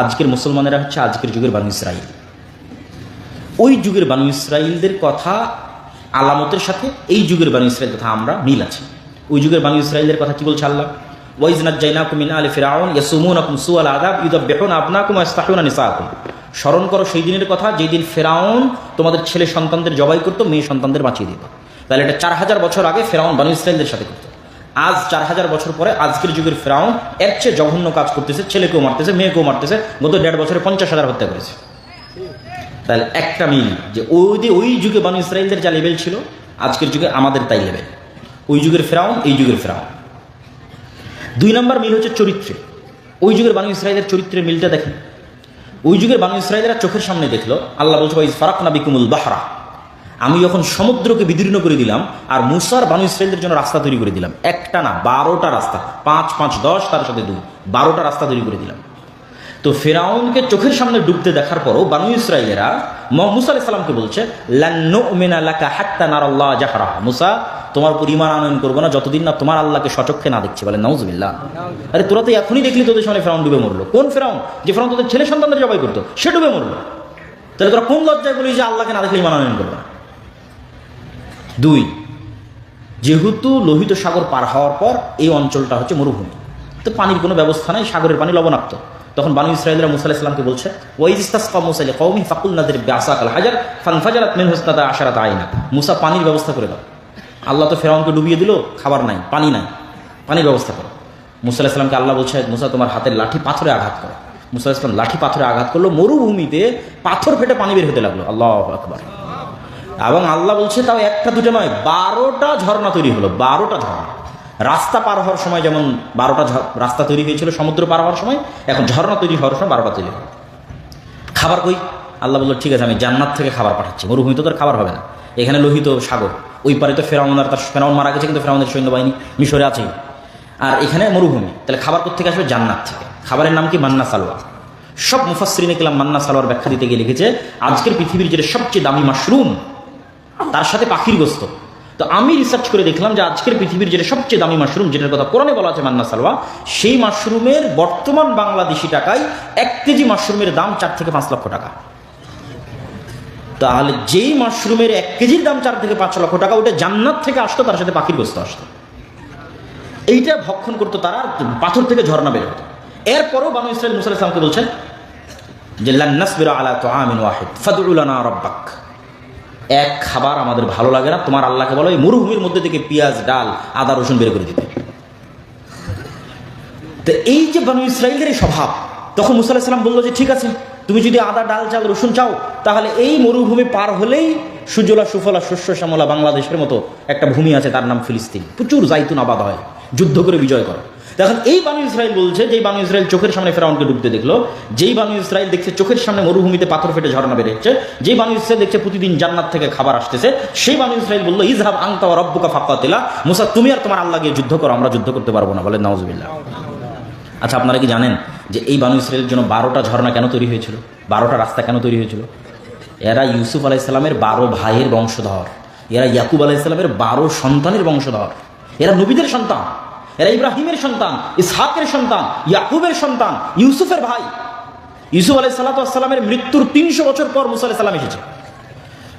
আজকের মুসলমানেরা হচ্ছে আজকের যুগের বানু ইসরাইল। ওই যুগের বানু ইসরাইলদের কথা, আলামতের সাথে এই যুগের বানু ইসরাইল কথা আমরা মিল আছে। ওই যুগের বানু ইসরাইলদের কথা কি বলছে আল্লাহ? ওয়াইজনাত জাইনাকুম মিন আলি ফিরাউন ইয়াসুমুনাকুম সুআল আযাব ইউদাব্বিহুন আবনাকুম ওয়া ইস্তাহুনা নিসাআকুম স্মরণ করো সেই দিনের কথা, যেই দিন ফেরাউন তোমাদের ছেলে সন্তানদের জবাই করতো, মেয়ে সন্তানদের বাঁচিয়ে দিত। তাহলে এটা চার হাজার বছর আগে ফেরাউন বানু ইসরাইলদের সাথে করতো। আজ চার হাজার বছর পরে আজকের যুগের ফেরাউন এর চেয়ে জঘন্য কাজ করতেছে, ছেলেকেও মারতেছে, মেয়েকেও মারতেছে, গত দেড় বছরে পঞ্চাশ হাজার হত্যা করেছে। তাহলে একটা মিল, যে ওই ওই যুগে বানু ইসরায়েলদের যা লেভেল ছিল, আজকের যুগে আমাদের তাই লেভেল ওই যুগের ফেরাউন, এই যুগের ফেরাউন। দুই নম্বর মিল হচ্ছে চরিত্রে। ওই যুগের বানু ইসরায়েলের চরিত্রের মিলটা দেখেন। ওই যুগের বানু ইসরায়েলেরা চোখের সামনে দেখল, আল্লাহ বলছে ফারাক না বিকুমুল বাহরা। আমি যখন সমুদ্রকে বিদীর্ণ করে দিলাম, আর মুসার বানু ইসরায়েলদের জন্য রাস্তা তৈরি করে দিলাম। একটা না, বারোটা রাস্তা। পাঁচ পাঁচ, দশ, তার সাথে দুই। বারোটা রাস্তা তৈরি করে দিলাম। তো ফেরাউনকে চোখের সামনে ডুবতে দেখার পরও বানু ইসরায়েলেরা মুসা আলাইহিস সালামকে বলছে জাহরা মুসা, তোমার উপর ইমান আনয়ন করব না, যতদিন না তোমার আল্লাহকে সচক্ষে না দেখছে। বলে, নাউজুবিল্লাহ। আরে, তোরা তো এখনই দেখলি তোদের সামনে ফেরাউন ডুবে মরলো। কোন ফেরাউন? যে ফেরাউন তোদের ছেলে সন্তানদের জবাই করতো, সে ডুবে মরলো। তাহলে তোরা কোন লজ্জায় বলি যে আল্লাহকে না দেখলে ইমান আনয়ন করব না? দুই, যেহেতু লোহিত সাগর পার হওয়ার পর এই অঞ্চলটা হচ্ছে মরুভূমি, তো পানির কোনো ব্যবস্থা নাই, সাগরের পানি লবণাক্ত। তখন বানু ইসরায়েলরা মুসা আলাইসলামকে বলছে, ওয়াইজ ইস্তাসকা মুসা আলী কৌমি ফাকুল নাদের ব্যাসাক আল হাজার আশারাত আইনা। মুসা পানির ব্যবস্থা করে দাও। আল্লাহ তো ফেরাউনকে ডুবিয়ে দিল, খাবার নাই, পানি নাই, পানির ব্যবস্থা করো। মুসা আলাইসলামকে আল্লাহ বলছে, মুসা, তোমার হাতের লাঠি পাথরে আঘাত করো। মুসা ইসলাম লাঠি পাথরে আঘাত করল, মরুভূমিতে পাথর ফেটে পানি বের হতে লাগল। আল্লাহ আকবার। এবং আল্লাহ বলছে, তাও একটা দুটো নয়, বারোটা ঝর্ণা তৈরি হলো, বারোটা ঝর্ণা। রাস্তা পার হওয়ার সময় যেমন বারোটা রাস্তা তৈরি হয়েছিল, সমুদ্র পার হওয়ার সময়, এখন ঝর্ণা তৈরি হওয়ার সময় বারোটা তৈরি খাবার কই? আল্লাহ বলল, ঠিক আছে, আমি জান্নাত থেকে খাবার পাঠাচ্ছি, মরুভূমি তো তোর খাবার হবে না। এখানে লোহিত সাগর, ওই পারে তো ফেরাউন আর তার ফেরাউন মারা গেছে, কিন্তু ফেরাউনের সৈন্যবাহিনী মিশরে আছেই আর এখানে মরুভূমি, তাহলে খাবার কোথেকে আসবে? জান্নাত থেকে। খাবারের নাম কি? মান্না সালোয়া সব মুফাসরিনে কেলাম মান্না সালোয়ার ব্যাখ্যা দিতে গিয়ে লিখেছে, আজকের পৃথিবীর যেটা সবচেয়ে দামি মাশরুম তার সাথে পাখির গোস্ত। তো আমি রিসার্চ করে দেখলাম যে আজকের পৃথিবীর যেটা সবচেয়ে দামি মাশরুম যেটার কথা কোরআনে বলা আছে মান্না সালওয়া, সেই মাশরুমের বর্তমান বাংলাদেশি টাকায় এক কেজি মাশরুমের দাম চার থেকে পাঁচ লক্ষ টাকা। তাহলে যেই মাশরুমের এক কেজির দাম চার থেকে পাঁচ লক্ষ টাকা, ওটা জান্নাত থেকে আসতো, তার সাথে পাখির গোস্ত আসতো। এইটা ভক্ষণ করতো তারা পাথর থেকে ঝর্ণা বের হতো। এরপরও বানু ইসরায়েল মুসা ইসলামকে বলছেন যে, লান্নাসবিরা আলা তো আমিন ওয়াহিদ ফাদুলানা রব্বাক। এক খাবার আমাদের ভালো লাগে না, তোমার আল্লাহকে বলো, এই মরুভূমির মধ্যে থেকে পেঁয়াজ, ডাল, আদা, রসুন বের করে দিতে। তো এই যে বানু ইসরায়েলের এই স্বভাব, তখন মুসা আলাহিসাল্লাম বলল যে, ঠিক আছে, তুমি যদি আদা, ডাল, চাল, রসুন চাও, তাহলে এই মরুভূমি পার হলেই সুজলা, সুফলা, শস্য, শ্যামলা বাংলাদেশের মতো একটা ভূমি আছে, তার নাম ফিলিস্তিন। প্রচুর জাইতুন আবাদ হয়, যুদ্ধ করে বিজয় করে। দেখেন, এই বানু ইসরায়েল বলছে যেই বানু ইসরায়েল চোখের সামনে ফেরাউনকে ডুবতে দেখল, যেই বানু ইসরায়েল দেখছে চোখের সামনে মরুভূমিতে পাথর ফেটে ঝর্ণা বেরোচ্ছে যেই বানু ইসরায়েল দেখছে প্রতিদিন জান্নাত থেকে খাবার আসতেছে, সেই বানু ইসরায়েল বলল ইজহাব আংতা রব্বুকা ফাক্কাতিলা মুসা, তুমি আর তোমার আল্লাহ গিয়ে যুদ্ধ করো, আমরা যুদ্ধ করতে পারব না। বলে নওয়াজবিল্লাহ আচ্ছা আপনারা কি জানেন যে এই বানু ইসরায়েলের জন্য বারোটা ঝর্ণা কেন তৈরি হয়েছিল? বারোটা রাস্তা কেন তৈরি হয়েছিল? এরা ইউসুফ আলাইসাল্লামের বারো ভাইয়ের বংশধর। এরা ইয়াকুব আলাইসাল্লামের বারো সন্তানের বংশধর। এরা নবীদের সন্তান। এরা ইব্রাহিমের সন্তান, ইসহাকের সন্তান, ইয়াকুবের সন্তান, ইউসুফের ভাই। ইউসুফ আলাই সাল্লাতামের মৃত্যুর তিনশো বছর পর মুসা আলাহ সাল্লাম এসেছে।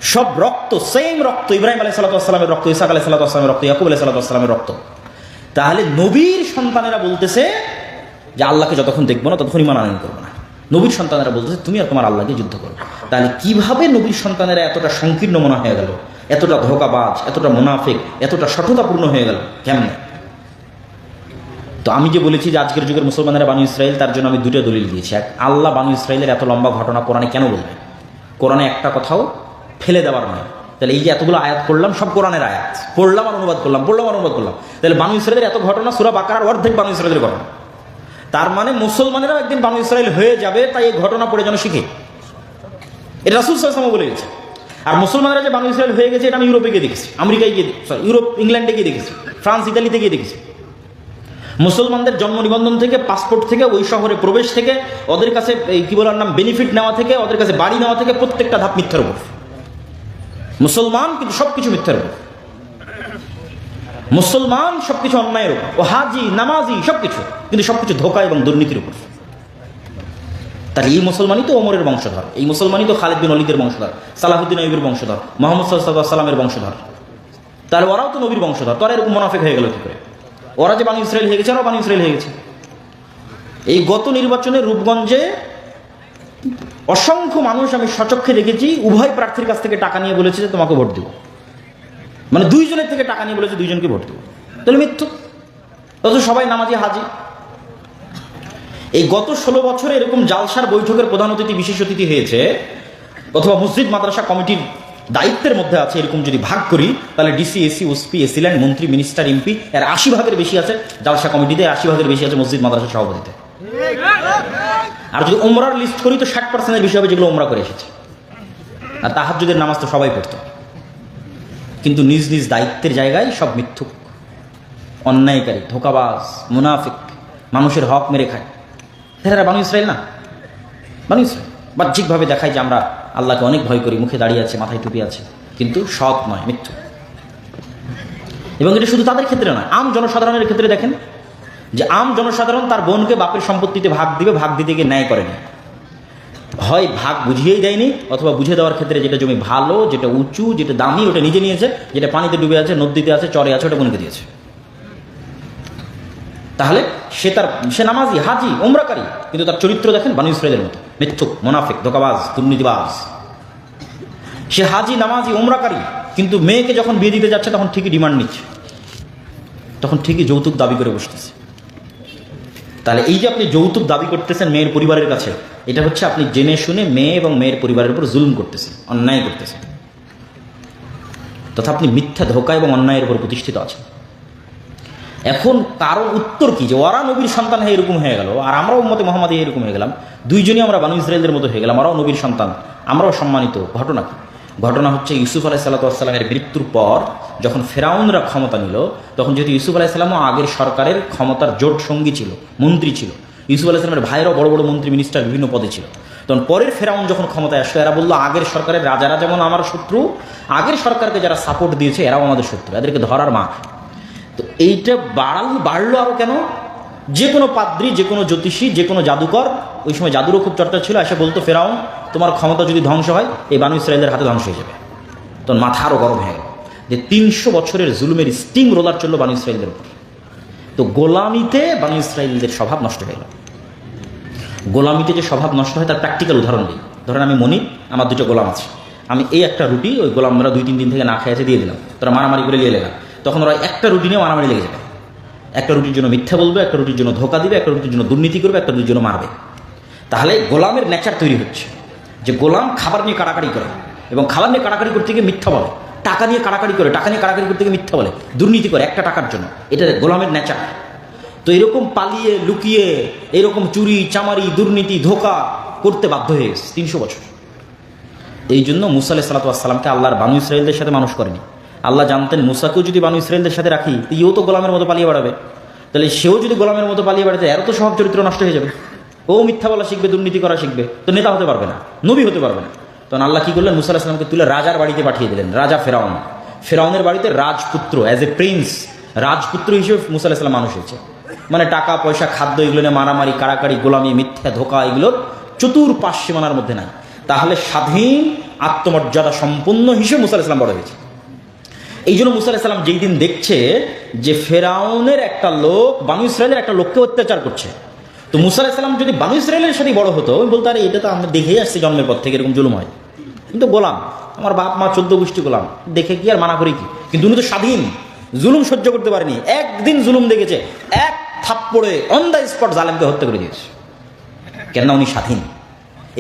সব রক্ত সেম রক্ত, ইব্রাহিম আলাই সাল্লাতামের রক্ত ইসাক আলাই সাল্লাতামের রক্ত, ইয়াকুব আলাই সাল্লাতামের রক্ত। তাহলে নবীর সন্তানেরা বলতেছে যে আল্লাহকে যতক্ষণ দেখব না, ততক্ষণ ইমান আনয়ন করব না। নবীর সন্তানেরা বলতেছে, তুমি আর তোমার আল্লাহকে যুদ্ধ করো। তাহলে কীভাবে নবীর সন্তানেরা এতটা সংকীর্ণ মনে হয়ে গেল? এতটা ধোকাবাজ, এতটা মুনাফিক, এতটা সঠতাপূর্ণ হয়ে গেল? কেমনে? তো আমি যে বলেছি যে আজকের যুগের মুসলমানেরা বানু ইসরায়েল তার জন্য আমি দুটো দলিল দিয়েছি। এক, আল্লাহ বানু ইসরায়েলের এত লম্বা ঘটনা কোরআনে কেন বলবে? কোরআনে একটা কথাও ফেলে দেওয়ার নয়। তাহলে এই যে এতগুলো আয়াত করলাম সব কোরআনের আয়াত। পড়লাম আর অনুবাদ করলাম, পড়লাম আর অনুবাদ করলাম। তাহলে বানু ইসরায়েলের এত ঘটনা, সুরা বাকার অর্ধেক বানু ইসরায়েলের ঘটনা। তার মানে মুসলমানেরাও একদিন বানু ইসরায়েল হয়ে যাবে, তাই এই ঘটনা পড়ে যেন শিখে। এটা রাসুল সাল্লাম বলে গেছে আর মুসলমানরা যে বানু ইসরায়েল হয়ে গেছে, এটা আমি ইউরোপে গিয়ে দেখেছি। আমেরিকায় গিয়ে সরি ইউরোপ, ইংল্যান্ডে গিয়ে দেখেছি। ফ্রান্স, ইতালিতে গিয়ে দেখেছি। মুসলমানদের জন্ম নিবন্ধন থেকে পাসপোর্ট থেকে, ওই শহরে প্রবেশ থেকে, ওদের কাছে এই কি বলার নাম বেনিফিট নেওয়া থেকে, ওদের কাছে বাড়ি নেওয়া থেকে প্রত্যেকটা ধাপ মিথ্যার উপর। মুসলমান কিন্তু সবকিছু মিথ্যার উপর। মুসলমান সবকিছু অন্যায়ের উপর। ও হাজি, নামাজি, সবকিছু। কিন্তু সবকিছু ধোকা এবং দুর্নীতির উপর। তাহলে এই মুসলমানই তো ওমরের বংশধর। এই মুসলমানই তো খালিদ বিন অলিদের বংশধর, সালাহুদ্দিন আইবের বংশধর, মোহাম্মদ সাল্লাহ সাল্লামের বংশধর। তাহলে ওরাও তো নবীর বংশধর। তোরা এরকম মোনাফেক হয়ে গেল কি করে? ওরা যে বানু ইসরায়েল হয়ে গেছে, ওরাও বানু ইসরায়েল হয়ে গেছে। এই গত নির্বাচনে রূপগঞ্জে অসংখ্য মানুষ আমি সচক্ষে দেখেছি, উভয় প্রার্থীর কাছ থেকে টাকা নিয়ে বলেছে যে তোমাকে ভোট দেবো। মানে দুইজনের থেকে টাকা নিয়ে বলেছে দুইজনকে ভোট দেবো। তাহলে মৃত্যু অথচ সবাই নামাজি, হাজি। এই গত ষোলো বছরে এরকম জালসার বৈঠকের প্রধান অতিথি, বিশেষ অতিথি হয়েছে, অথবা মসজিদ, মাদ্রাসা কমিটির দায়িত্বের মধ্যে আছে এরকম যদি ভাগ করি, তাহলে DC AC SP AC land মন্ত্রী মিনিস্টার এমপি এর আশি ভাগের বেশি আছে, জালসা কমিটিতে আশি ভাগের বেশি আছে, মসজিদ, মাদ্রাসা সভাপতিতে। আর যদি ওমরার লিস্ট করি, তো ষাট পার্সেন্টের বেশি হবে যেগুলো ওমরা করে এসেছে। আর তাহার তাহাজুদের নামাজ তো সবাই পড়তো। কিন্তু নিজ নিজ দায়িত্বের জায়গায় সব মিথ্যুক। অন্যায়কারী, ধোকাবাজ, মুনাফিক, মানুষের হক মেরে খায়। এরা বানু ইসরায়েল না? বানু ইসরায়েল বাহ্যিকভাবে দেখায় যে আমরা আল্লাহকে অনেক ভয় করি, মুখে দাঁড়িয়ে আছে, মাথায় টুপি আছে। কিন্তু সৎ নয়, মিথ্যু। এবং এটা শুধু তাদের ক্ষেত্রে নয়, আম জনসাধারণের ক্ষেত্রে দেখেন, যে আম জনসাধারণ তার বোনকে বাপের সম্পত্তিতে ভাগ দিবে, ভাগ দিতে গিয়ে ন্যায় করেনি হয় ভাগ বুঝিয়েই দেয়নি, অথবা বুঝে দেওয়ার ক্ষেত্রে যেটা জমি ভালো, যেটা উঁচু, যেটা দামি, ওটা নিজে নিয়েছে, যেটা পানিতে ডুবে আছে, নদীতে আছে, চরে আছে, ওটা বোনকে দিয়েছে। তাহলে সে তার, সে নামাজি, হাজি ওমরাকারী কিন্তু তার চরিত্র দেখেন বানু ইসরায়েলের মতো। মিথ্যুক, মোনাফিক, ধোকাবাজ, দুর্নীতিবাজ। সে হাজি, নামাজি ওমরাকারী কিন্তু মেয়েকে যখন বিয়ে দিতে যাচ্ছে তখন ঠিকই ডিমান্ড নিচ্ছে। তখন ঠিকই যৌতুক দাবি করে বসতেছে। তাহলে এই যে আপনি যৌতুক দাবি করতেছেন মেয়ের পরিবারের কাছে, এটা হচ্ছে আপনি জেনে শুনে মেয়ে এবং মেয়ের পরিবারের উপর জুলুম করতেছেন, অন্যায় করতেছেন। তথা আপনি মিথ্যা, ধোকা এবং অন্যায়ের উপর প্রতিষ্ঠিত আছেন। এখন কারণ উত্তর কি? যে ওরা নবীর সন্তান হয়ে এরকম হয়ে গেল, আর আমরাও মতে মোহাম্মদ এরকম হয়ে গেলাম। দুইজনই আমরা বানু ইসরায়েলদের মতো হয়ে গেলাম, আমরাও নবীর সন্তান, আমরাও সম্মানিত। ঘটনা কি? ঘটনা হচ্ছে ইউসুফ আলাহ সাল্লাতামের মৃত্যুর পর যখন ফেরাউনরা ক্ষমতা নিল, তখন যেহেতু ইউসুফ আলাহিসাল্লামও আগের সরকারের ক্ষমতার জোট সঙ্গী ছিল, মন্ত্রী ছিল। ইউসুফ আলাহিসাল্লামের ভাইয়েরও বড় বড় মন্ত্রী মিনিস্টার বিভিন্ন পদে ছিল। তখন পরের ফেরাউন যখন ক্ষমতায় আসলো, এরা বলল, আগের সরকারের রাজারা যেমন আমার শত্রু, আগের সরকারকে যারা সাপোর্ট দিয়েছে, এরাও আমাদের শত্রু। এদেরকে ধরার মা তো এইটা বাড়াল, বাড়লো আরও কেন? যে কোনো পাদ্রি যে কোনো জ্যোতিষী যে কোনো জাদুকর, ওই সময় জাদুরও খুব চর্চা ছিল, এসে বলতো, ফেরাউন, তোমার ক্ষমতা যদি ধ্বংস হয়, এই বানু ইসরায়েলের হাতে ধ্বংস হয়ে যাবে। তখন মাথা আরও গরম হয়ে যে তিনশো বছরের জুলুমের স্টিং রোলার চলল বানু ইসরায়েলদের উপর। তো গোলামিতে বানু ইসরায়েলদের স্বভাব নষ্ট হয়ে গেল। গোলামিতে যে স্বভাব নষ্ট হয়, তার প্র্যাকটিক্যাল উদাহরণ দিই। ধরেন আমি মনি আমার দুটো গোলাম আছে। আমি এই একটা রুটি, ওই গোলামরা দুই তিন দিন থেকে না খেয়ে আছে, দিয়ে দিলাম। তোরা মারামারি করে নিয়ে গেলাম তখন ওরা একটা রুটি নিয়ে মারামারি লেগে যাবে। একটা রুটির জন্য মিথ্যা বলবে, একটা রুটির জন্য ধোকা দিবে, একটা রুটির জন্য দুর্নীতি করবে, একটা রুটির জন্য মারবে। তাহলে গোলামের নেচার তৈরি হচ্ছে যে গোলাম খাবার নিয়ে কাড়াকাড়ি করে এবং খাবার নিয়ে কাড়াকাড়ি করতে গিয়ে মিথ্যা বলে। টাকা নিয়ে কাড়াকাড়ি করে, টাকা নিয়ে কাড়াকাড়ি করতে গিয়ে মিথ্যা বলে। দুর্নীতি করে একটা টাকার জন্য। এটা গোলামের নেচার তো এরকম পালিয়ে, লুকিয়ে, এরকম চুরি, চামারি, দুর্নীতি, ধোকা করতে বাধ্য হয়ে গেছে। তিনশো বছর। এই জন্য মুসা আলাহ সাল্লাতামকে আল্লাহর বানু ইসরায়েলদের সাথে মানুষ করেনি। আল্লাহ জানতেন মুসাকেও যদি বানু ইসরায়েলদের সাথে রাখি ইও তো গোলামের মতো পালিয়ে বেড়াবে। তাহলে সেও যদি গোলামের মতো পালিয়ে বেড়াতে এর তো স্বভাব চরিত্র নষ্ট হয়ে যাবে। ও মিথ্যা বলা শিখবে, দুর্নীতি করা শিখবে, তো নেতা হতে পারবে না, নবী হতে পারবে না। তখন আল্লাহ কি করলেন? মুসা আলাহিসামকে তুলে রাজার বাড়িতে পাঠিয়ে দিলেন, রাজা ফেরাউন। ফেরাউনের বাড়িতে রাজপুত্র অ্যাজ এ প্রিন্স রাজপুত্র হিসেবে মুসা আলাহিসাম মানুষ হয়েছে। মানে টাকা, পয়সা, খাদ্য, এগুলো নিয়ে মারামারি, কাড়াকাড়ি, গোলামি, মিথ্যা, ধোকা এগুলোর চতুর্পাশ সীমানার মধ্যে নাই। তাহলে স্বাধীন আত্মমর্যাদা সম্পন্ন হিসেবে মুসা আলাহিসাম বড় হয়েছে। এই জন্য মুসা আলাহিসাল্লাম যেই দিন দেখছে যে ফেরাউনের একটা লোক, বানু ইসরায়েলের একটা লোককে অত্যাচার করছে। তো মুসা আলাহিসাল্লাম যদি বানু ইসরায়েলের সাথে বড় হতো, আমি বলতো আরে, এটা তো আমরা দেখেই আসছি জন্মের পর থেকে, এরকম জুলুম হয়। কিন্তু গোলাম, আমার বাপ, মা, চোদ্দ গোষ্ঠী গোলাম, দেখে কি আর মানা করি কি? কিন্তু উনি তো স্বাধীন, জুলুম সহ্য করতে পারেনি। একদিন জুলুম দেখেছে, এক থাপ্পড়ে অন দ্য স্পট জালেমকে হত্যা করে দিয়েছে। কেননা উনি স্বাধীন।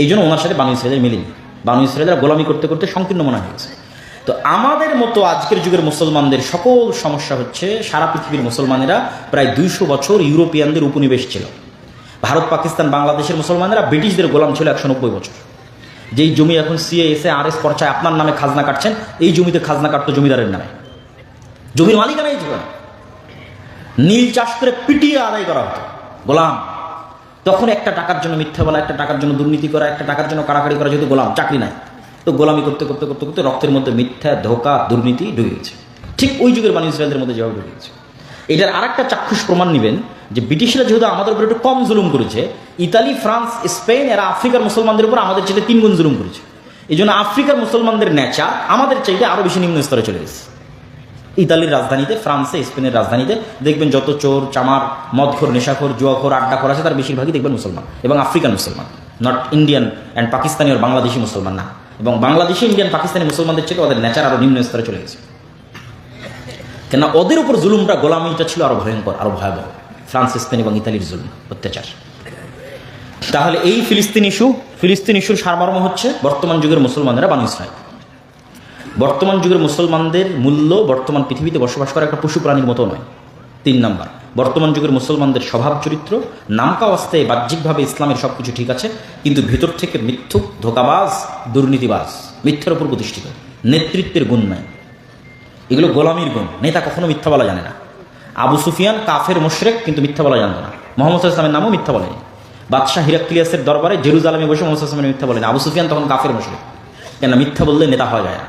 এই জন্য ওনার সাথে বানু ইসরায়েলের মিলেনি বানু ইসরায়েলরা গোলামি করতে করতে সংকীর্ণ মনে হয়েছে। তো আমাদের মতো আজকের যুগের মুসলমানদের সকল সমস্যা হচ্ছে, সারা পৃথিবীর মুসলমানেরা প্রায় দুইশো বছর ইউরোপিয়ানদের উপনিবেশ ছিল। ভারত, পাকিস্তান, বাংলাদেশের মুসলমানেরা ব্রিটিশদের গোলাম ছিল একশো নব্বই বছর। যেই জমি এখন সিএ এসে আর এস পর্চায় আপনার নামে খাজনা কাটছেন, এই জমিতে খাজনা কাটতো জমিদারের নামে। জমির মালিকানাই ছিল না নীল চাষ করে পিটিয়ে আদায় করা হতো। গোলাম, তখন একটা টাকার জন্য মিথ্যা বলা, একটা টাকার জন্য দুর্নীতি করা, একটা টাকার জন্য কাড়াকাড়ি করা যেহেতু গোলাম, চাকরি নাই। তো গোলামি করতে করতে করতে করতে রক্তের মধ্যে মিথ্যা, ধোকা, দুর্নীতি ঢুকে গেছে ঠিক ওই যুগের মানুষ ইসরায়েলদের মধ্যে যেভাবে ঢুকে গেছে এটার আরেকটা চাক্ষুষ প্রমাণ নেবেন যে ব্রিটিশরা যেহেতু আমাদের উপর একটু কম জুলুম করেছে, ইতালি, ফ্রান্স, স্পেন, এরা আফ্রিকার মুসলমানদের উপর আমাদের চাইতে তিন গুণ জুলুম করেছে। এই জন্য আফ্রিকার মুসলমানদের নেচা আমাদের চাইতে আরও বেশি নিম্ন স্তরে চলে গেছে। ইতালির রাজধানীতে, ফ্রান্সে, স্পেনের রাজধানীতে দেখবেন যত চোর, চামার, মদখোর, নেশাখোর, জুয়াখোর, আড্ডাখোর আছে, তার বেশিরভাগই দেখবেন মুসলমান এবং আফ্রিকান মুসলমান। নট ইন্ডিয়ান অ্যান্ড পাকিস্তানি আর বাংলাদেশি মুসলমান না। এবং বাংলাদেশে ইন্ডিয়ান পাকিস্তানি মুসলমানদের চেয়ে ওদের নেচার আরও নিম্ন স্তরে চলে গেছে। কেননা ওদের উপর জুলুমটা, গোলামিটা ছিল আরও ভয়ঙ্কর, আরও ভয়াবহ। ফ্রান্স, স্পেন এবং ইতালির জুলুম, অত্যাচার। তাহলে এই ফিলিস্তিন ইস্যু, ফিলিস্তিন ইস্যুর সারমর্ম হচ্ছে বর্তমান যুগের মুসলমানেরা বানু ইসরায়েল। বর্তমান যুগের মুসলমানদের মূল্য বর্তমান পৃথিবীতে বসবাস করা একটা পশু প্রাণীর মতো নয়। তিন নাম্বার বর্তমান যুগের মুসলমানদের স্বভাব চরিত্র, নামকা অবস্থায় বাহ্যিকভাবে ইসলামের সব কিছু ঠিক আছে, কিন্তু ভেতর থেকে মিথ্যুক, ধোকাবাজ, দুর্নীতিবাজ, মিথ্যার উপর প্রতিষ্ঠিত, নেতৃত্বের গুণ নাই। এগুলো গোলামির গুণ, নেতা কখনো মিথ্যা বলা জানে না। আবু সুফিয়ান কাফের মোশরেক, কিন্তু মিথ্যা বলা জানতো না। মোহাম্মদ ইসলামের নামও মিথ্যা বলেনি। বাদশাহ হিরাক্লিয়াসের দরবারে জেরুজালামে বসে মোহাম্মদ ইসলামের মিথ্যা বলেনি আবু সুফিয়ান তখন কাফের মোশরেক। কেন মিথ্যা বললে নেতা হওয়া যায় না।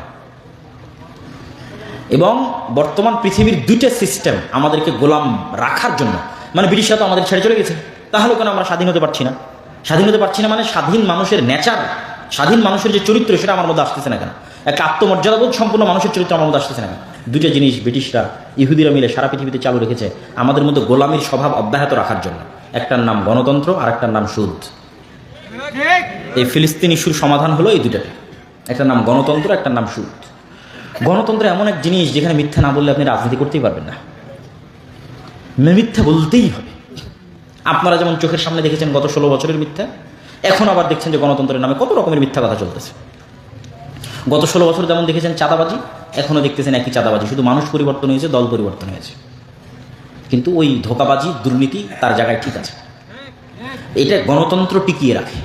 এবং বর্তমান পৃথিবীর দুইটা সিস্টেম আমাদেরকে গোলাম রাখার জন্য। মানে ব্রিটিশরা তো আমাদের ছেড়ে চলে গেছে। তাহলে কেন আমরা স্বাধীন হতে পারছি না? স্বাধীন হতে পারছি না মানে স্বাধীন মানুষের নেচার স্বাধীন মানুষের যে চরিত্র সেটা আমার মধ্যে আসতেছে না কেন? একটা আত্মমর্যাদাবোধ সম্পূর্ণ মানুষের চরিত্র আমার মধ্যে আসতেছে না কেন? দুইটা জিনিস ব্রিটিশরা, ইহুদিরা মিলে সারা পৃথিবীতে চালু রেখেছে আমাদের মধ্যে গোলামির স্বভাব অব্যাহত রাখার জন্য। একটার নাম গণতন্ত্র আর একটার নাম সুদ। এই ফিলিস্তিন ইস্যুর সমাধান হলো এই দুটাতে একটার নাম গণতন্ত্র, একটার নাম সুদ। গণতন্ত্র এমন এক জিনিস যেখানে মিথ্যা না বললে আপনি রাজনীতি করতেই পারবেন না। মিথ্যা বলতেই হবে। আপনারা যেমন চোখের সামনে দেখেছেন গত ষোলো বছরের মিথ্যা, এখন আবার দেখছেন যে গণতন্ত্রের নামে কত রকমের মিথ্যা কথা চলতেছে। গত ষোলো বছর যেমন দেখেছেন চাঁদাবাজি, এখনও দেখতেছেন একই চাঁদাবাজি। শুধু মানুষ পরিবর্তন হয়েছে, দল পরিবর্তন হয়েছে। কিন্তু ওই ধোকাবাজি, দুর্নীতি তার জায়গায় ঠিক আছে। এটা গণতন্ত্র টিকিয়ে রাখে।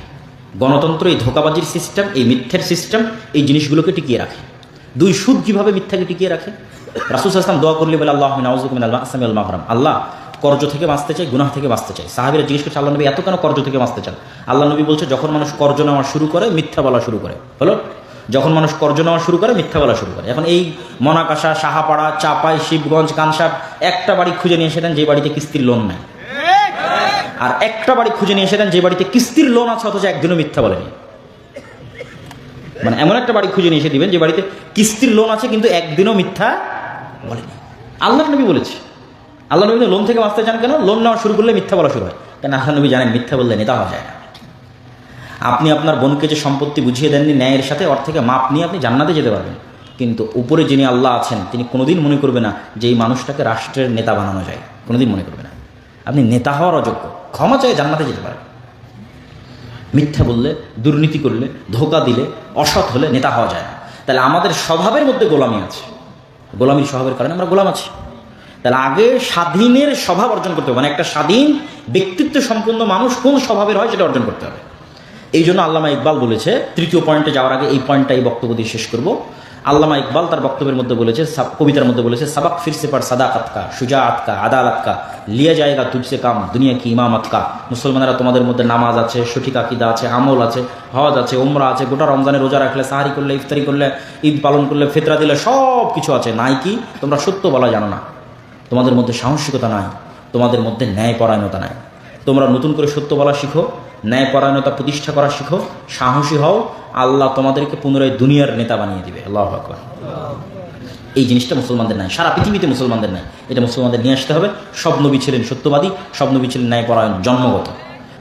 গণতন্ত্র এই ধোকাবাজির সিস্টেম এই মিথ্যের সিস্টেম এই জিনিসগুলোকে টিকিয়ে রাখে। দুই সুদ কীভাবে মিথ্যাকে টিকিয়ে রাখে? রাসুল আসলাম দোয়া করলে বলে আল্লাহ নাউজুকুমিন আল্লাহ মাহরাম আল্লাহ কর্জ থেকে বাঁচতে চাই গুনাহ থেকে বাঁচতে চাই সাহাবিরা জিজ্ঞেস করছে, আল্লাহ নবী এত কেন কর্জ থেকে বাঁচতে চান? আল্লাহ নবী বলছে, যখন মানুষ কর্জ নেওয়া শুরু করে, মিথ্যা বলা শুরু করে। হলো? যখন মানুষ কর্জ নেওয়া শুরু করে, মিথ্যা বলা শুরু করে। এখন এই মনাকাশা সাহাপাড়া, চাপাই, শিবগঞ্জ কানসাপ একটা বাড়ি খুঁজে নিয়ে এসে দেন যে বাড়িতে কিস্তির লোন নেয়। আর একটা বাড়ি খুঁজে নিয়ে এসে দেন যে বাড়িতে কিস্তির লোন আছে, অথচ একদিনও মিথ্যা বলেনি। মানে এমন একটা বাড়ি খুঁজে নিয়ে এসে দিবেন যে বাড়িতে কিস্তির লোন আছে কিন্তু একদিনও মিথ্যা বলেনি আল্লাহ নবী বলেছে। আল্লাহ নবী লোন থেকে বাঁচতে চান কেন? লোন নেওয়া শুরু করলে মিথ্যা বলা শুরু হয়। কেন আল্লাহ নবী জানেন মিথ্যা বললে নেতা হওয়া যায় না। আপনি আপনার বোনকে যে সম্পত্তি বুঝিয়ে দেননি ন্যায়ের সাথে, ওর থেকে মাপ নিয়ে আপনি জান্নাতে যেতে পারবেন। কিন্তু উপরে যিনি আল্লাহ আছেন, তিনি কোনোদিন মনে করবে না যে এই মানুষটাকে রাষ্ট্রের নেতা বানানো যায়। কোনোদিন মনে করবে না। আপনি নেতা হওয়ার অযোগ্য। ক্ষমা চাই জান্নাতে যেতে পারেন। মিথ্যা বললে, দুর্নীতি করলে, ধোকা দিলে, অসৎ হলে নেতা হওয়া যায় না। তাহলে আমাদের স্বভাবের মধ্যে গোলামি আছে। গোলামির স্বভাবের কারণে আমরা গোলাম আছি। তাহলে আগে স্বাধীনের স্বভাব অর্জন করতে হবে। মানে একটা স্বাধীন ব্যক্তিত্ব সম্পন্ন মানুষ কোন স্বভাবের হয় সেটা অর্জন করতে হবে। এই জন্য আল্লামা ইকবাল বলেছে, তৃতীয় পয়েন্টে যাওয়ার আগে এই পয়েন্টটা এই বক্তব্য দিয়ে শেষ করব। আল্লামা ইকবাল তার বক্তব্যের মধ্যে বলেছে কবিতার মধ্যে বলেছে, সাবাক ফিরসে পার সাদাকাত কা সুজাআত কা, আদালত কা, লিয়া জায়গা তুজসে কাম, দুনিয়া কি ইমামত কা। মুসলমানেরা তোমাদের মধ্যে নামাজ আছে, সঠিক আকিদা আছে, আমল আছে, হজ আছে ওমরা আছে, গোটা রমজানে রোজা রাখলে, সাহারি করলে, ইফতারি করলে, ঈদ পালন করলে, ফেতরা দিলে সব কিছু আছে। নাই কি? তোমরা সত্য বলা জানো না। তোমাদের মধ্যে সাহসিকতা নাই, তোমাদের মধ্যে ন্যায়পরায়ণতা নাই। তোমরা নতুন করে সত্য বলা শিখো ন্যায়পরায়ণতা প্রতিষ্ঠা করা শিখো, সাহসী হও, আল্লাহ তোমাদেরকে পুনরায় দুনিয়ার নেতা বানিয়ে দিবে। আল্লাহ আকবর। এই জিনিসটা মুসলমানদের নাই, সারা পৃথিবীতে মুসলমানদের নাই। এটা মুসলমানদের নিয়ে আসতে হবে। সব নবী ছিলেন সত্যবাদী, সব নবী ছিলেন ন্যায়পরায়ণ, জন্মগত।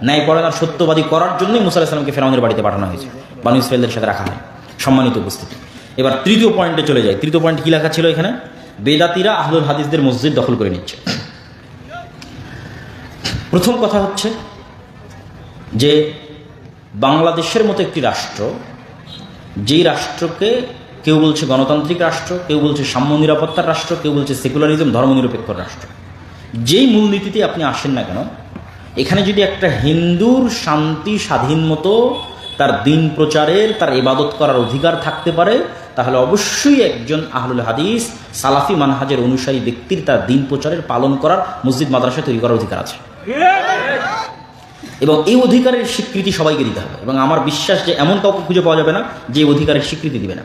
ন্যায়পরায়ণ আর সত্যবাদী করার জন্যই মুসা আলাহিসামকে ফেরাউনের বাড়িতে পাঠানো হয়েছে। বানু ইসরায়েলদের সাথে রাখা হয়। সম্মানিত উপস্থিতি। এবার তৃতীয় পয়েন্টে চলে যায় তৃতীয় পয়েন্ট কী লেখা ছিল এখানে? বেদাতিরা আহলুল হাদিসদের মসজিদ দখল করে নিচ্ছে। প্রথম কথা হচ্ছে যে বাংলাদেশের মতো একটি রাষ্ট্র, যেই রাষ্ট্রকে কেউ বলছে গণতান্ত্রিক রাষ্ট্র, কেউ বলছে সাম্য নিরাপত্তার রাষ্ট্র, কেউ বলছে সেকুলারিজম, ধর্মনিরপেক্ষ রাষ্ট্র, যেই মূলনীতিতে আপনি আসেন না কেন, এখানে যদি একটা হিন্দুর শান্তি, স্বাধীন মতো তার দিন প্রচারের, তার ইবাদত করার অধিকার থাকতে পারে, তাহলে অবশ্যই একজন আহলুল হাদিস, সালাফি মানহাজের অনুসারী ব্যক্তির তার দিন প্রচারের, পালন করার মসজিদ, মাদ্রাসা তৈরি করার অধিকার আছে। এবং এই অধিকারের স্বীকৃতি সবাইকে দিতে হবে। এবং আমার বিশ্বাস যে এমন কাউকে খুঁজে পাওয়া যাবে না যে অধিকারের স্বীকৃতি দিবে না।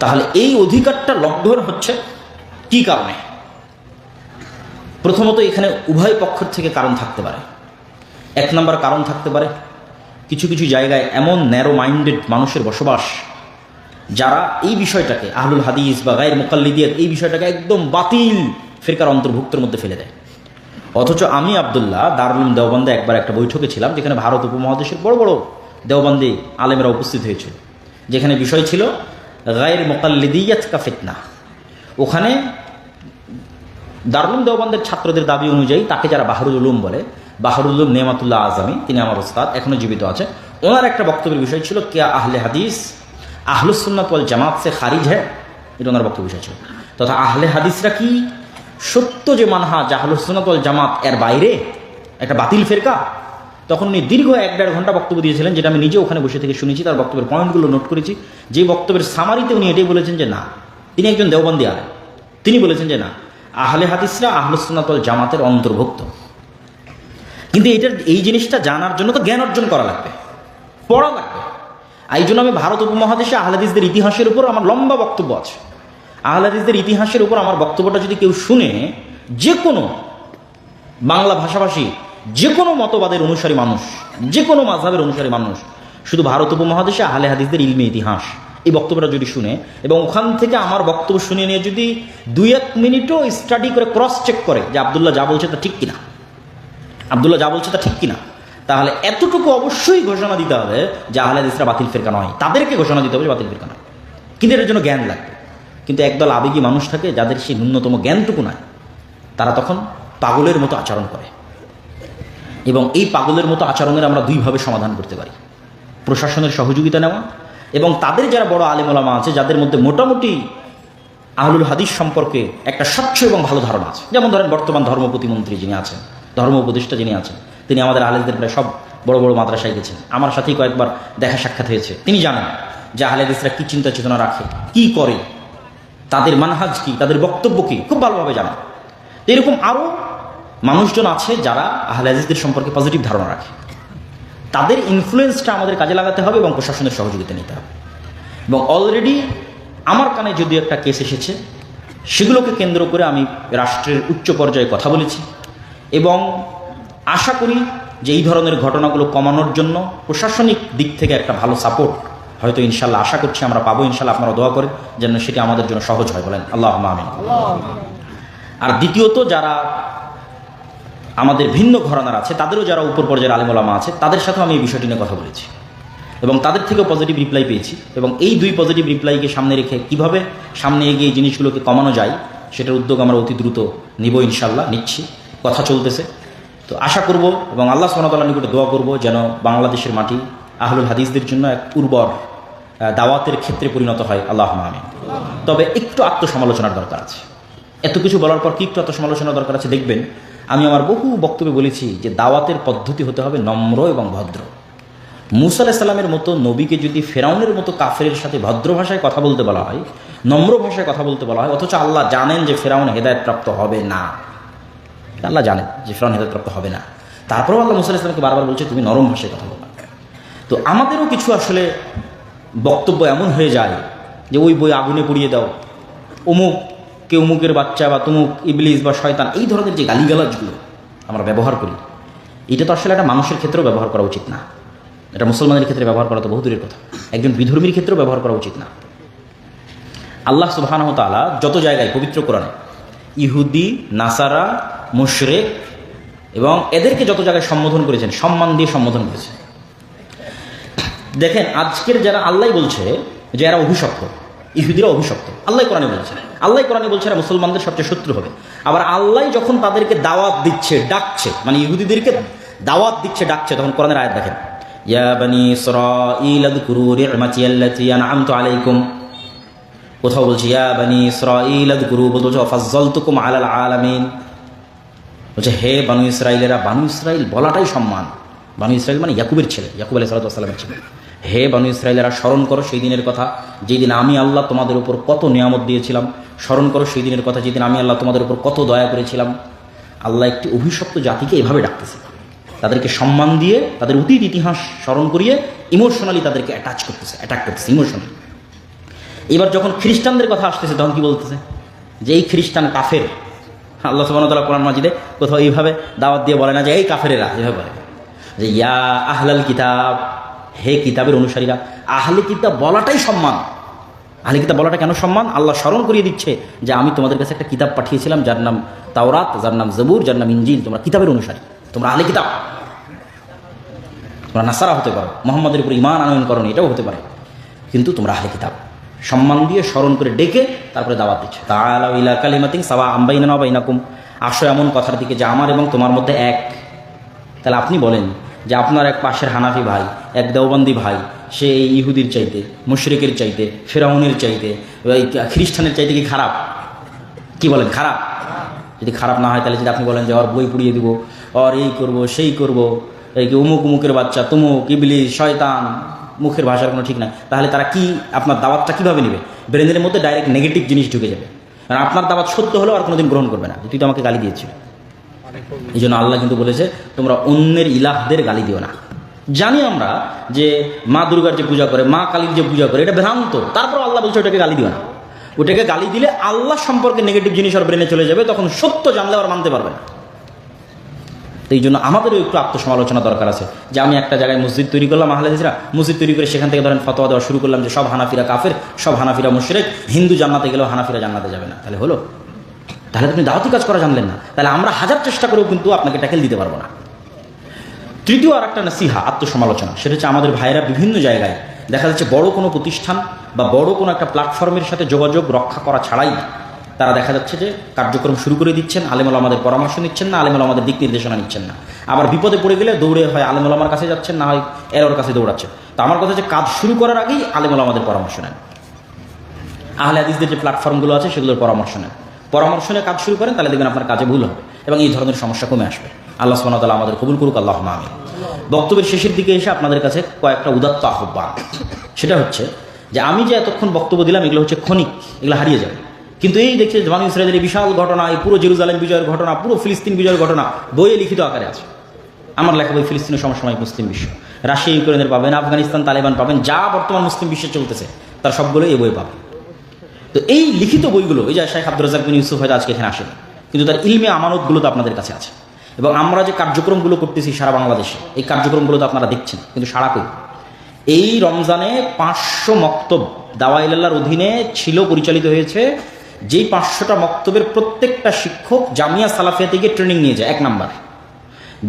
তাহলে এই অধিকারটা লঙ্ঘন হচ্ছে কি কারণে? প্রথমত এখানে উভয় পক্ষের থেকে কারণ থাকতে পারে। এক নম্বর কারণ থাকতে পারে, কিছু কিছু জায়গায় এমন ন্যারো মাইন্ডেড মানুষের বসবাস যারা এই বিষয়টাকে আহলুল হাদিস বা গায়ের মোকাল্লিদিয়াত এই বিষয়টাকে একদম বাতিল ফেরকার অন্তর্ভুক্তের মধ্যে ফেলে দেয়। অথচ আমি আবদুল্লাহ দারুল দেওবন্দে একবার একটা বৈঠকে ছিলাম, যেখানে ভারত উপমহাদেশের বড় বড় দেওবন্দি আলেমেরা উপস্থিত হয়েছিল। যেখানে বিষয় ছিল, গায়ের মোকাল্লিদিয়াত কা ফিতনা। ওখানে দারুল দেওবন্দের ছাত্রদের দাবি অনুযায়ী তাকে যারা বাহরুল উলুম বলে, বাহরুল উলুম নেমাতুল্লাহ আজমি, তিনি আমার ওস্তাদ এখনও জীবিত আছে ওনার একটা বক্তব্যের বিষয় ছিল কে আহলে হাদিস আহলুসুন্নাত ওয়াল জামাত সে খারিজ হ্যাঁ এটা ওনার বক্তব্য বিষয় ছিল। তথা আহলে হাদিসরা কি? সত্য যে মানহা আহলুসুন্নাত ওয়াল জামাত এর বাইরে, একটা বাতিল ফেরকা, তখন উনি দীর্ঘ এক দেড় ঘণ্টা বক্তব্য দিয়েছিলেন, যেটা আমি নিজে ওখানে বসে থেকে শুনেছি, তার বক্তব্যের পয়েন্টগুলো নোট করেছি। যে বক্তব্যের সামারিতে উনি এটাই বলেছেন যে না, তিনি একজন দেওবন্দি আলেন তিনি বলেছেন যে না, আহলে হাদিসরা আহলুসুন্নাতল জামাতের অন্তর্ভুক্ত। কিন্তু এটার এই জিনিসটা জানার জন্য তো জ্ঞান অর্জন করা লাগবে, পড়া লাগবে। এই জন্য আমি ভারত উপমহাদেশে আহলাদিসদের ইতিহাসের উপর আমার লম্বা বক্তব্য আছে। আহলাদিসদের ইতিহাসের উপর আমার বক্তব্যটা যদি কেউ শুনে যে কোনো বাংলা ভাষাভাষী যে কোনো মতবাদের অনুসারী মানুষ যে কোনো মাঝহের অনুসারী মানুষ, শুধু ভারত উপমহাদেশে আহলে হাদিসদের ইলমি ইতিহাস, এই বক্তব্যটা যদি শুনে এবং ওখান থেকে আমার বক্তব্য শুনে নিয়ে যদি দুই এক মিনিটও স্টাডি করে ক্রস চেক করে যে আবদুল্লাহ যা বলছে তা ঠিক কিনা। আবদুল্লাহ যা বলছে তা ঠিক কিনা। তাহলে এতটুকু অবশ্যই ঘোষণা দিতে হবে যে আহলে হাদিসরা বাতিল ফেরকা নয়। তাদেরকে ঘোষণা দিতে হবে যে বাতিল ফেরকা নয়। কিন্তু এটার জন্য জ্ঞান লাগবে। কিন্তু একদল আবেগী মানুষ থাকে যাদের সেই ন্যূনতম জ্ঞানটুকু নাই। তারা তখন পাগলের মতো আচরণ করে। এবং এই পাগলের মতো আচরণের আমরা দুইভাবে সমাধান করতে পারি। প্রশাসনের সহযোগিতা নেওয়া এবং তাদের যারা বড় আলেমলামা আছে, যাদের মধ্যে মোটামুটি আহলুল হাদিস সম্পর্কে একটা স্বচ্ছ এবং ভালো ধারণা আছে। যেমন ধরেন বর্তমান ধর্ম প্রতিমন্ত্রী যিনি আছেন, ধর্ম উপদেষ্টা যিনি আছেন, তিনি আমাদের আলেদের প্রায় সব বড় বড় মাদ্রাসায় গেছেন। আমার সাথেই কয়েকবার দেখা সাক্ষাৎ হয়েছে। তিনি জানেন যে আহলেদিসরা কী চিন্তা চেতনা রাখে, কি করে তাদের মানহাজ কি, তাদের বক্তব্য কি, খুব ভালোভাবে জানেন তো এরকম আরও মানুষজন আছে যারা আহলে সম্পর্কে পজিটিভ ধারণা রাখে। তাদের ইনফ্লুয়েন্সটা আমাদের কাজে লাগাতে হবে এবং প্রশাসনের সহযোগিতা নিতে হবে। এবং অলরেডি আমার কানে যদি একটা কেস এসেছে, সেগুলোকে কেন্দ্র করে আমি রাষ্ট্রের উচ্চ পর্যায়ে কথা বলেছি এবং আশা করি যে এই ধরনের ঘটনাগুলো কমানোর জন্য প্রশাসনিক দিক থেকে একটা ভালো সাপোর্ট হয়তো ইনশাল্লাহ আশা করছি আমরা পাবো, ইনশাল্লাহ আপনারা দোয়া করে যেন সেটি আমাদের জন্য সহজ হয় বলেন। আল্লাহ আমিন। আর দ্বিতীয়ত যারা আমাদের ভিন্ন ঘরানার আছে, তাদেরও যারা উপর পর্যায়ের আলিমুলামা আছে, তাদের সাথেও আমি এই বিষয়টি নিয়ে কথা বলেছি। এবং তাদের থেকেও পজিটিভ রিপ্লাই পেয়েছি। এবং এই দুই পজিটিভ রিপ্লাইকে সামনে রেখে কীভাবে সামনে এগিয়ে এই জিনিসগুলোকে কমানো যায়, সেটার উদ্যোগ আমরা অতি দ্রুত নিব ইনশাল্লাহ, নিচ্ছি। কথা চলতেছে। তো আশা করব এবং আল্লাহ সোনাতাল্লাহ নিকটে দোয়া করব যেন বাংলাদেশের মাটি আহলুল হাদিসদের জন্য এক উর্বর দাওয়াতের ক্ষেত্রে পরিণত হয় আল্লাহ আমি তবে একটু আত্মসমালোচনার দরকার আছে। এত কিছু বলার পর কি একটু আত্মসমালোচনার দরকার আছে? দেখবেন, আমি আমার বহু বক্তব্যে বলেছি যে দাওয়াতের পদ্ধতি হতে হবে নম্র এবং ভদ্র। মুসা আলাহিসাল্লামের মতো নবীকে যদি ফেরাউনের মতো কাফেরের সাথে ভদ্র ভাষায় কথা বলতে বলা হয়, নম্র ভাষায় কথা বলতে বলা হয়, অথচ আল্লাহ জানেন যে ফেরাউন হেদায়তপ্রাপ্ত হবে না। আল্লাহ জানেন যে ফেরাউন হেদায়তপ্রাপ্ত হবে না। তারপরেও আল্লাহ মুসা আলাহিসাল্লামকে বারবার বলছে, তুমি নরম ভাষায় কথা বলো। তো আমাদেরও কিছু আসলে বক্তব্য এমন হয়ে যায় যে ওই বই আগুনে পুড়িয়ে দাও। অমুক কে অমুকের বাচ্চা বা তুমুক ইবলিস বা শয়তান, এই ধরনের যে গালিগালাজগুলো আমরা ব্যবহার করি, এটা তো আসলে একটা মানুষের ক্ষেত্রেও ব্যবহার করা উচিত না। এটা মুসলমানের ক্ষেত্রে ব্যবহার করা তো বহু দূরের কথা। একজন বিধর্মীর ক্ষেত্রেও ব্যবহার করা উচিত না। আল্লাহ সুবাহানহ তালা যত জায়গায় পবিত্র কোরআনে ইহুদি, নাসারা, মুশরেক এবং এদেরকে যত জায়গায় সম্বোধন করেছেন, সম্মান দিয়ে সম্বোধন করেছেন দেখেন, আজকের যারা আল্লাহ বলছে, যে এরা অভিশপ্ত, ইহুদিরা অভিশপ্ত আল্লাহ কোরআনে বলছে। আল্লাহ কোরআনে বলছে এরা মুসলমানদের সবচেয়ে শত্রু হবে। আবার আল্লাহ যখন তাদেরকে দাওয়াত দিচ্ছে, ডাকছে মানে ইহুদিদেরকে দাওয়াত দিচ্ছে, ডাকছে, তখন কোরআনের আয়াত দেখেন আলাইকুম। কোথাও বলছে আলামিন। বলছে, হে বানু ইসরাইলেরা বানু বলাটাই সম্মান। বানু ইসরাইল মানে ইয়াকুবের ছেলে, ইয়াকুব আলাই সালাতামের ছেলে। হে বানু ইসরাইলেরা স্মরণ করো সেই দিনের কথা যেদিন আমি আল্লাহ তোমাদের উপর কত নিয়ামত দিয়েছিলাম। স্মরণ করো সেই দিনের কথা যেদিন আমি আল্লাহ তোমাদের উপর কত দয়া করেছিলাম। আল্লাহ একটি অভিশপ্ত জাতিকে এভাবে ডাকতেছে। তাদেরকে সম্মান দিয়ে, তাদের অতীত ইতিহাস স্মরণ করিয়ে ইমোশনালি তাদেরকে অ্যাটাচ করতেছে অ্যাটাক করতেছে ইমোশনালি এবার যখন খ্রিস্টানদের কথা আসতেছে, তখন কি বলতেছে? যে এই খ্রিস্টান কাফের। আল্লাহ সুবাহ তালা কোরআন মাজিদে কোথাও এইভাবে দাওয়াত দিয়ে বলে না যে, এই কাফেরেরা, এভাবে বলে। যে, ইয়া আহলাল কিতাব হে কিতাবের অনুসারীরা, আহলে কিতাব বলাটাই সম্মান। আহলে কিতাব বলাটা কেন সম্মান? আল্লাহ স্মরণ করিয়ে দিচ্ছে যে আমি তোমাদের কাছে একটা কিতাব পাঠিয়েছিলাম, যার নাম তাওরাত, যার নাম জবুর, যার নাম ইঞ্জিল তোমরা কিতাবের অনুসারী, তোমরা আহলে কিতাব। তোমরা নাসারা হতে পারো, মোহাম্মদের উপর ইমান আনয়ন করো এটাও হতে পারে। কিন্তু তোমরা আহলে কিতাব, সম্মান দিয়ে স্মরণ করে ডেকে তারপরে দাওয়াত দিচ্ছে। তাআলা ইলা কালিমাতিন সাওয়া আম্বাইনা আসো এমন কথার দিকে যে আমার এবং তোমার মধ্যে এক। তাহলে আপনি বলেন যে আপনার এক পাশের হানাফি ভাই এক দেওবন্দি ভাই সে এই ইহুদির চাইতে মুশরিকের চাইতে ফেরাউনের চাইতে খ্রিস্টানের চাইতে কি খারাপ? কি বলেন খারাপ? যদি খারাপ না হয় তাহলে যদি আপনি বলেন যে ওর বই পুড়িয়ে দিব ওর এই করব সেই করব এই কি উমুক উমুকের বাচ্চা তুমুক ইবলি শয়তান মুখের ভাষার কোনো ঠিক নাই তাহলে তারা কি আপনার দাওয়াতটা কীভাবে নেবে? ব্রেনের মধ্যে ডাইরেক্ট নেগেটিভ জিনিস ঢুকে যাবে। কারণ আপনার দাওয়াত সত্য হলেও আর কোনোদিন গ্রহণ করবে না। তুই তো আমাকে গালি দিয়েছিল। এই জন্য আল্লাহ কিন্তু বলেছে তোমরা অন্যের ইলাহদের গালি দিও না। জানি আমরা যে মা দুর্গার যে পূজা করে, মা কালীর যে পূজা করে, এটা ভ্রান্ত। তারপর আল্লাহ বলছে ওটাকে গালি দিও না। ওটাকে গালি দিলে আল্লাহ সম্পর্কে নেগেটিভ জিনিস আর ব্রেনে চলে যাবে, তখন সত্য জানলে আর মানতে পারবে না। এই জন্য আমাদেরও একটু আত্মসমালোচনা দরকার আছে। যে আমি একটা জায়গায় মসজিদ তৈরি করলাম আহলেদিসরা মসজিদ তৈরি করে সেখান থেকে ধরেন ফতোয়া দেওয়া শুরু করলাম যে সব হানাফিরা কাফের, সব হানাফিরা মুশরেক, হিন্দু জান্নাতে গেলেও হানাফিরা জান্নাতে যাবে না। তাহলে হলো? তাহলে আপনি দাওয়াতি কাজ করা জানলেন না। তাহলে আমরা হাজার চেষ্টা করেও কিন্তু আপনাকে ট্যাকেল দিতে পারব না। তৃতীয় আর একটা নাসিহা, আত্মসমালোচনা। সেটা হচ্ছে আমাদের ভাইয়েরা বিভিন্ন জায়গায় দেখা যাচ্ছে বড় কোনো প্রতিষ্ঠান বা বড় কোনো একটা প্ল্যাটফর্মের সাথে যোগাযোগ রক্ষা করা ছাড়াই তারা দেখা যাচ্ছে যে কার্যক্রম শুরু করে দিচ্ছেন, আলেমুল আমাদের পরামর্শ নিচ্ছেন না, আলেমুল আমাদের দিক নির্দেশনা নিচ্ছেন না। আবার বিপদে পড়ে গেলে দৌড়ে হয় আলেমুল আমার কাছে যাচ্ছেন, না হয় এরোর কাছে দৌড়াচ্ছেন। তো আমার কথা হচ্ছে কাজ শুরু করার আগেই আলেমুল আমাদের পরামর্শ নেন। আহলে হাদিসদের যে প্ল্যাটফর্মগুলো আছে সেগুলোর পরামর্শ নেন। পরামর্শ নিয়ে কাজ শুরু করেন, তাহলে দেখবেন আপনার কাজে ভুল হবে এবং এই ধরনের সমস্যা কমে আসবে। আল্লাহ ওয়া আমাদের কবুল করুক আল্লাহ আমি বক্তব্যের শেষের দিকে এসে আপনাদের কাছে কয়েকটা উদাত্ত আহ্বান। সেটা হচ্ছে যে আমি যে এতক্ষণ বক্তব্য দিলাম, এগুলো হচ্ছে ক্ষণিক, এগুলো হারিয়ে যাবে। কিন্তু এই দেখছে জামানি ইসরায়েলের বিশাল ঘটনা, এই পুরো জেরুজালেম বিজয়ের ঘটনা, পুরো ফিলিস্তিন বিজয়ের ঘটনা বইয়ে লিখিত আকারে আছে। আমার লেখা বই ফিলিস্তিনের সমসাময়িক মুসলিম বিশ্ব। রাশিয়া, ইউক্রেনের পাবেন, আফগানিস্তান, তালেবান পাবেন, যা বর্তমান মুসলিম বিশ্বে চলতেছে, তার সবগুলো এই বই পাবেন তো এই লিখিত বইগুলো, এই যে শেখ আব্দুল রাজাক বিন ইউসুফ হয়তো আজকে এখানে আসেন, কিন্তু তার ইলমে আমানতগুলো তো আপনাদের কাছে আছে। এবং আমরা যে কার্যক্রমগুলো করতেছি সারা বাংলাদেশে, এই কার্যক্রমগুলো তো আপনারা দেখছেন, কিন্তু সারা কই? এই রমজানে পাঁচশো মক্তব দাওয়াইল্লার অধীনে ছিল, পরিচালিত হয়েছে, যেই পাঁচশোটা মক্তবের প্রত্যেকটা শিক্ষক জামিয়া সালাফিয়া থেকে ট্রেনিং নিয়ে যায়, এক নাম্বার।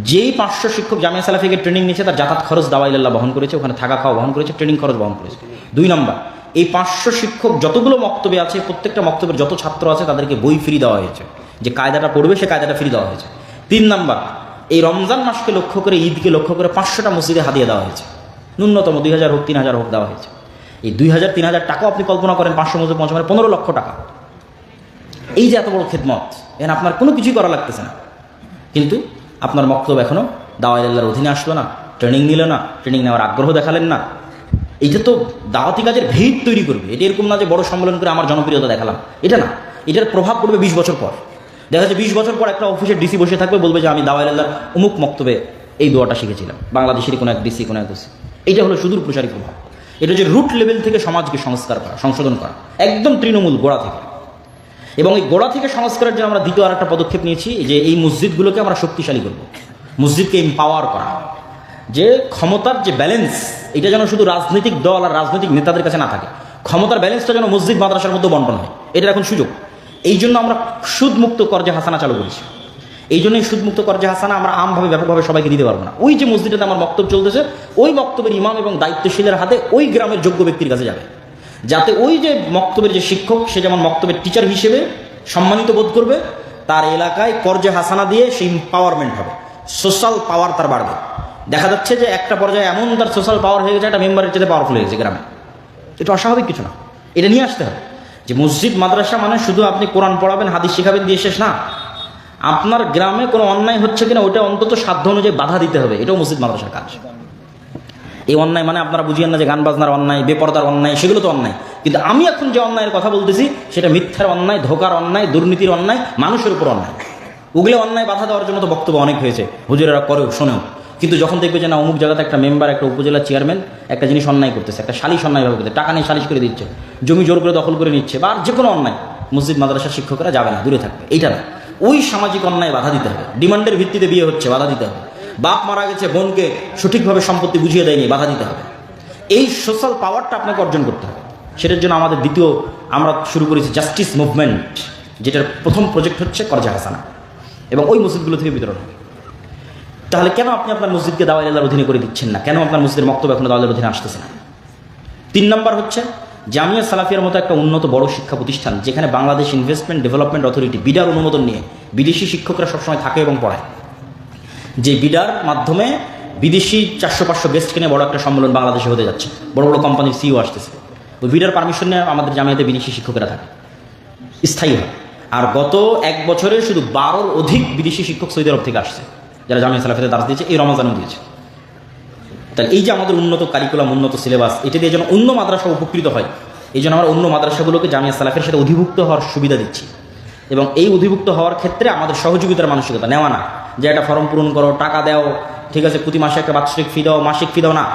যেই পাঁচশো শিক্ষক জামিয়া সালাফিকে ট্রেনিং নিয়েছে, তার যাতায়াত খরচ দাওয়াইল্লাহ বহন করেছে, ওখানে থাকা খাওয়া বহন করেছে ট্রেনিং খরচ বহন করেছে। দুই নাম্বার, এই পাঁচশো শিক্ষক যতগুলো মক্তবে আছে, প্রত্যেকটা মক্তবের যত ছাত্র আছে, তাদেরকে বই ফ্রি দেওয়া হয়েছে। যে কায়দাটা পড়বে, সে কায়দাটা ফ্রি দেওয়া হয়েছে। তিন নাম্বার, এই রমজান মাসকে লক্ষ্য করে, ঈদকে লক্ষ্য করে পাঁচশোটা মসজিদে হাতিয়ে দেওয়া হয়েছে। ন্যূনতম দুই হাজার হোক, তিন হাজার হোক দেওয়া হয়েছে। এই দুই হাজার, তিন হাজার টাকাও আপনি কল্পনা করেন, পাঁচশো মসজিদ পঞ্চমের পনেরো লক্ষ টাকা। এই যে এত বড় খেদমত, এখানে আপনার কোনো কিছুই করা লাগতেছে না। কিন্তু আপনার মক্তব এখনও দাওয়াইল্লার অধীনে আসলো না, ট্রেনিং নিল না, ট্রেনিং নেওয়ার আগ্রহ দেখালেন না। এইটা তো দাওয়াতি কাজের ভিত তৈরি করবে, এটা এরকম না যে বড় সম্মেলন করে আমার জনপ্রিয়তা দেখালাম। এটা না, এটার প্রভাব পড়বে বিশ বছর পর। দেখা যাচ্ছে বিশ বছর পর একটা অফিসের ডিসি বসে থাকবে, বলবে যে আমি দাওয়াইল্লার অমুক মক্তবে এই দোয়াটা শিখেছিলাম। বাংলাদেশেরই কোনো এক ডিসি কোনো এক ডিসি এইটা হলো সুদূর প্রসারী প্রভাব। এটা যে রুট লেভেল থেকে সমাজকে সংস্কার করা, সংশোধন করা। একদম তৃণমূল গোড়া থেকে। এবং এই গোড়া থেকে সংস্কারের জন্য আমরা দ্বিতীয় আরেকটা পদক্ষেপ নিয়েছি যে এই মসজিদগুলোকে আমরা শক্তিশালী করব। মসজিদকে এম্পাওয়ার করা। যে ক্ষমতার যে ব্যালেন্স এটা যেন শুধু রাজনৈতিক দল আর রাজনৈতিক নেতাদের কাছে না থাকে, ক্ষমতার ব্যালেন্সটা যেন মসজিদ, মাদ্রাসার মধ্যে বন্টন হয়। এটার এখন সুযোগ। এই জন্য আমরা সুদমুক্ত কর্জে হাসানা চালু করেছি। এই জন্যই সুদমুক্ত কর্জে হাসানা আমরা আমভাবে, ব্যাপকভাবে সবাইকে দিতে পারব না। ওই যে মসজিদটাতে আমার বক্তব্য চলতেছে, ওই বক্তব্যের ইমাম এবং দায়িত্বশীলের হাতে ওই গ্রামের যোগ্য ব্যক্তির কাছে যাবে। যাতে ওই যে মক্তবের যে শিক্ষক, সে যেমন মক্তবের টিচার হিসেবে সম্মানিত বোধ করবে, তার এলাকায় কর্জে হাসানা দিয়ে সে এম্পাওয়ারমেন্ট হবে। সোশ্যাল পাওয়ার তার বাড়বে। দেখা যাচ্ছে যে একটা পর্যায়ে এমন তার সোশ্যাল পাওয়ার হয়ে গেছে, একটা মেম্বারের চেয়ে পাওয়ারফুল হয়ে গেছে গ্রামে। এটা অস্বাভাবিক কিছু না। এটা নিয়ে আসতে হবে। যে মসজিদ, মাদ্রাসা মানে শুধু আপনি কোরআন পড়াবেন, হাদিস শেখাবেন দিয়ে শেষ না। আপনার গ্রামে কোনো অন্যায় হচ্ছে কিনা ওটা অন্তত সাধ্য অনুযায়ী বাধা দিতে হবে। এটাও মসজিদ, মাদ্রাসার কাজ। এই অন্যায় মানে আপনারা বুঝিয়েন না যে গান বাজনার অন্যায়, বেপরদার অন্যায়, সেগুলো তো অন্যায়। কিন্তু আমি এখন যে অন্যায়ের কথা বলতেছি, সেটা মিথ্যার অন্যায়, ধোকার অন্যায়, দুর্নীতির অন্যায়, মানুষের উপর অন্যায়। ওগুলো অন্যায় বাধা দেওয়ার জন্য তো বক্তব্য অনেক হয়েছে। হুজুরেরা করেও, শোনেও। কিন্তু যখন দেখবে যে না, অমুক জায়গাতে একটা মেম্বার একটা উপজেলা চেয়ারম্যান একটা জিনিস অন্যায় করতেছে, একটা সালিশ অন্যায়ভাবে করতে টাকা নিয়ে সালিশ করে দিচ্ছে, জমি জোর করে দখল করে নিচ্ছে বা আর যে কোনো অন্যায়, মসজিদ মাদ্রাসার শিক্ষকরা যাবে না, দূরে থাকবে, এইটা না। ওই সামাজিক অন্যায় বাধা দিতে হবে, ডিমান্ডের ভিত্তিতে বিয়ে হচ্ছে, বাধা দিতে হবে। বাপ মারা গেছে, বোনকে সঠিকভাবে সম্পত্তি বুঝিয়ে দেয়নি, বাধা দিতে হবে। এই সোশ্যাল পাওয়ারটা আপনাকে অর্জন করতে হবে। সেটার জন্য আমাদের দ্বিতীয় আমরা শুরু করেছি জাস্টিস মুভমেন্ট যেটার প্রথম প্রজেক্ট হচ্ছে করজা হাসানা। এবং ওই মসজিদগুলো থেকে বিতরণ হবে। তাহলে কেন আপনি আপনার মসজিদকে দাওয়াই আল্লাহর অধীনে করে দিচ্ছেন না? কেন আপনার মসজিদের বক্তব্য এখনও দাওয়ালের অধীনে আসতেছে না? তিন নম্বর হচ্ছে, জামিয়া সালাফিয়ার মতো একটা উন্নত বড় শিক্ষা প্রতিষ্ঠান, যেখানে বাংলাদেশ ইনভেস্টমেন্ট ডেভেলপমেন্ট অথরিটি বিডার অনুমোদন নিয়ে বিদেশি শিক্ষকরা সবসময় থাকে এবং পড়ায়। যে বিডার মাধ্যমে বিদেশি চারশো পাঁচশো গেস্টকে নিয়ে বড় একটা সম্মেলন বাংলাদেশে হতে যাচ্ছে। বড় বড় কোম্পানির সিও আসতেছে। ওই বিডার পারমিশন নিয়ে আমাদের জামিয়াতে বিদেশি শিক্ষকেরা থাকে। স্থায়ী হয়। আর গত এক বছরে শুধু বারোর অধিক বিদেশি শিক্ষক সৌদি আরব থেকে আসছে। যারা জামিয়া সালাফিতে দাস দিয়েছে, এই রমাজানও দিয়েছে। তাহলে এই যে আমাদের উন্নত কারিকুলাম উন্নত সিলেবাস এটা দিয়ে যেন অন্য মাদ্রাসা উপকৃত হয়, এই জন্য আমরা অন্য মাদ্রাসাগুলোকে জামিয়া সালাফের সাথে অধিভুক্ত হওয়ার সুবিধা দিচ্ছি। এবং এই অধিভুক্ত হওয়ার ক্ষেত্রে আমাদের সহযোগিতার মানসিকতা, নেওয়া না। যে একটা ফর্ম পূরণ করো, টাকা দাও, ঠিক আছে, প্রতি মাসে একটা বাৎসরিক ফি দাও, মাসিক ফি দাও না।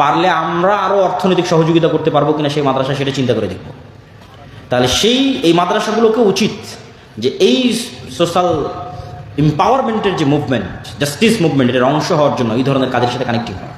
পারলে আমরা আরও অর্থনৈতিক সহযোগিতা করতে পারব কিনা সেই মাদ্রাসা সেটা চিন্তা করে দেখব। তাহলে সেই এই মাদ্রাসাগুলোকে উচিত যে এই সোশ্যাল এম্পাওয়ারমেন্টের যে মুভমেন্ট জাস্টিস মুভমেন্ট এর অংশ হওয়ার জন্য এই ধরনের কাজের সাথে কানেক্টিভ হয়।